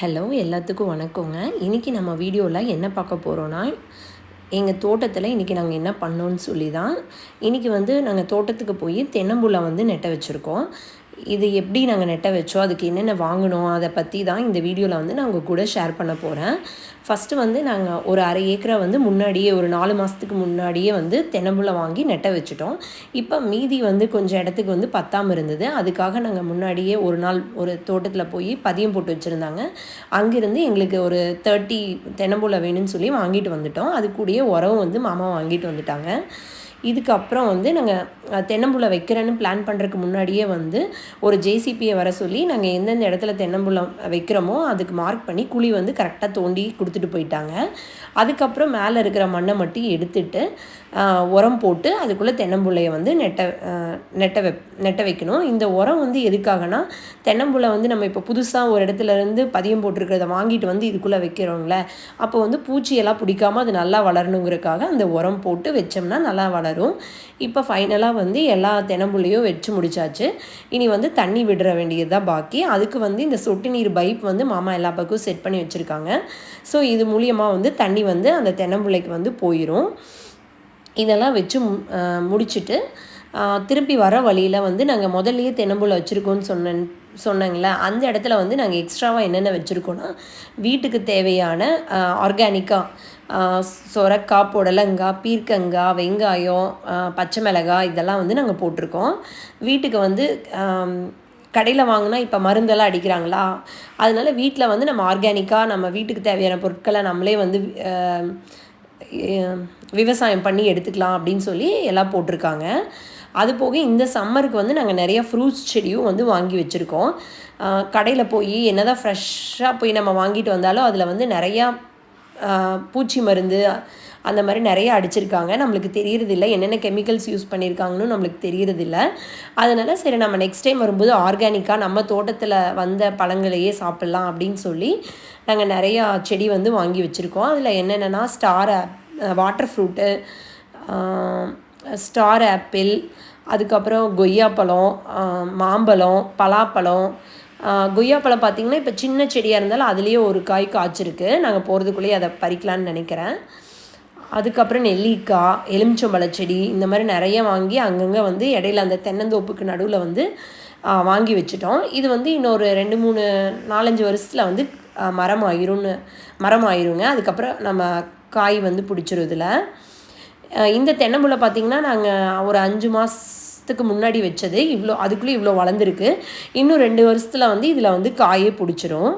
Hello எல்லாத்துக்கும் வணக்கங்க. இன்றைக்கி நம்ம வீடியோவில் என்ன பார்க்க போகிறோன்னா எங்கள் தோட்டத்தில் இன்றைக்கி நாங்கள் என்ன பண்ணோன்னு சொல்லி தான் இன்றைக்கி வந்து நாங்கள் தோட்டத்துக்கு போய் தென்னம்புள்ள வந்து நெட்ட வச்சுருக்கோம். இது எப்படி நாங்கள் நெட்ட வச்சோம் அதுக்கு என்னென்ன வாங்கணும் அதை பற்றி தான் இந்த வீடியோவில் வந்து நான் உங்கள் கூட ஷேர் பண்ண போகிறேன் ஃபஸ்ட்டு வந்து நாங்கள் ஒரு அரை ஏக்கரை வந்து முன்னாடியே ஒரு நாலு மாதத்துக்கு முன்னாடியே வந்து தென்னம்புல வாங்கி நெட்ட வச்சுட்டோம். இப்போ மீதி வந்து கொஞ்சம் இடத்துக்கு வந்து பத்தாமல் இருந்தது. அதுக்காக நாங்கள் முன்னாடியே ஒரு நாள் ஒரு தோட்டத்தில் போய் பதியம் போட்டு வச்சுருந்தாங்க. அங்கேருந்து எங்களுக்கு ஒரு தேர்ட்டி தென்னம்புல வேணும்னு சொல்லி வாங்கிட்டு வந்துட்டோம். அது கூடயே உரம் வந்து மாமா வாங்கிட்டு வந்துட்டாங்க. இதுக்கப்புறம் வந்து நாங்கள் தென்னம்புள்ள வைக்கிறேன்னு பிளான் பண்ணுறதுக்கு முன்னாடியே வந்து ஒரு ஜேசிபியை வர சொல்லி நாங்கள் எந்தெந்த இடத்துல தென்னம்புள்ளம் வைக்கிறோமோ அதுக்கு மார்க் பண்ணி குழி வந்து கரெக்டாக தோண்டி கொடுத்துட்டு போயிட்டாங்க. அதுக்கப்புறம் மேலே இருக்கிற மண்ணை மட்டும் எடுத்துட்டு உரம் போட்டு அதுக்குள்ளே தென்னம்புள்ளையை வந்து நெட்ட நெட்ட வெப் நெட்ட வைக்கணும். இந்த உரம் வந்து எதுக்காகனா தென்னம்புள்ளை வந்து நம்ம இப்போ புதுசாக ஒரு இடத்துல இருந்து பதியம் போட்டிருக்கிறத வாங்கிட்டு வந்து இதுக்குள்ளே வைக்கிறோங்கள அப்போ வந்து பூச்சியெல்லாம் பிடிக்காமல் அது நல்லா வளரணுங்கிறதுக்காக அந்த உரம் போட்டு வச்சோம்னா நல்லா வளரும். இப்போ ஃபைனலாக வந்து எல்லா தினம்புள்ளையும் வச்சு முடிச்சாச்சு. இனி வந்து தண்ணி விடுற வேண்டியது தான் பாக்கி. அதுக்கு வந்து இந்த சொட்டு நீர் பைப் வந்து மாமா எல்லா பக்கம் செட் பண்ணி வச்சுருக்காங்க. ஸோ இது மூலியமாக வந்து தண்ணி வந்து அந்த தென்னம்புள்ளைக்கு வந்து போயிடும் இதெல்லாம் வச்சு முடிச்சுட்டு திருப்பி வர வழியில் வந்து நாங்கள் முதல்லையே தென்னம்புள்ள வச்சுருக்கோன்னு சொன்னேன் சொன்னாங்களே அந்த இடத்துல வந்து நாங்கள் எக்ஸ்ட்ராவாக என்னென்ன வச்சுருக்கோன்னா வீட்டுக்கு தேவையான ஆர்கானிக்காக சொரக்காய் புடலங்காய் பீர்க்கங்காய் வெங்காயம் பச்சை மிளகாய் இதெல்லாம் வந்து நாங்கள் போட்டிருக்கோம். வீட்டுக்கு வந்து கடையில் வாங்கினா இப்போ மருந்தெல்லாம் அடிக்கிறாங்களா? அதனால வீட்டில் வந்து நம்ம ஆர்கானிக்காக நம்ம வீட்டுக்கு தேவையான பொருட்களை நம்மளே வந்து விவசாயம் பண்ணி எடுத்துக்கலாம் அப்படின்னு சொல்லி எல்லாம் போட்டிருக்காங்க. அது போக இந்த சம்மருக்கு வந்து நாங்கள் நிறைய ஃப்ரூட்ஸ் செடியும் வந்து வாங்கி வச்சுருக்கோம். கடையில் போய் என்ன தான் ஃப்ரெஷ்ஷாக போய் நம்ம வாங்கிட்டு வந்தாலும் அதில் வந்து நிறையா பூச்சி மருந்து அந்த மாதிரி நிறைய அடிச்சிருக்காங்க. நம்மளுக்கு தெரியறதில்ல என்னென்ன கெமிக்கல்ஸ் யூஸ் பண்ணியிருக்காங்கன்னு நம்மளுக்கு தெரியறதில்ல. அதனால் சரி நம்ம நெக்ஸ்ட் டைம் வரும்போது ஆர்கானிக்காக நம்ம தோட்டத்தில் வந்த பழங்களையே சாப்பிட்லாம் அப்படின்னு சொல்லி நாங்கள் நிறையா செடி வந்து வாங்கி வச்சுருக்கோம். அதில் என்னென்னா star water fruit star apple அதுக்கப்புறம் கொய்யாப்பழம் மாம்பழம் பலாப்பழம். கொய்யாப்பழம் பார்த்திங்கன்னா இப்போ சின்ன செடியாக இருந்தாலும் அதுலேயே ஒரு காய் காய்ச்சிருக்கு. நாங்கள் போகிறதுக்குள்ளேயே அதை பறிக்கலான்னு நினைக்கிறேன். அதுக்கப்புறம் நெல்லிக்காய் எலுமிச்சம்பழ செடி இந்த மாதிரி நிறைய வாங்கி அங்கங்கே வந்து இடையில அந்த தென்னந்தோப்புக்கு நடுவில் வந்து வாங்கி வச்சுட்டோம். இது வந்து இன்னொரு ரெண்டு மூணு நாலஞ்சு வருஷத்தில் வந்து மரம் ஆயிரும்னு மரம் ஆயிருங்க அதுக்கப்புறம் நம்ம காய் வந்து பிடிச்சிரும் இந்த தென்னம்புள்ள பார்த்திங்கன்னா நாங்கள் ஒரு அஞ்சு மாதத்துக்கு முன்னாடி வச்சது. இவ்வளோ அதுக்குள்ளே இவ்வளோ வளர்ந்துருக்கு. இன்னும் ரெண்டு வருஷத்தில் வந்து இதில் வந்து காயே பிடிச்சிரும்.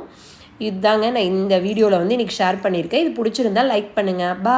இதுதாங்க நான் இந்த வீடியோவில் வந்து இன்றைக்கி ஷேர் பண்ணியிருக்கேன். இது பிடிச்சிருந்தா லைக் பண்ணுங்கள் பா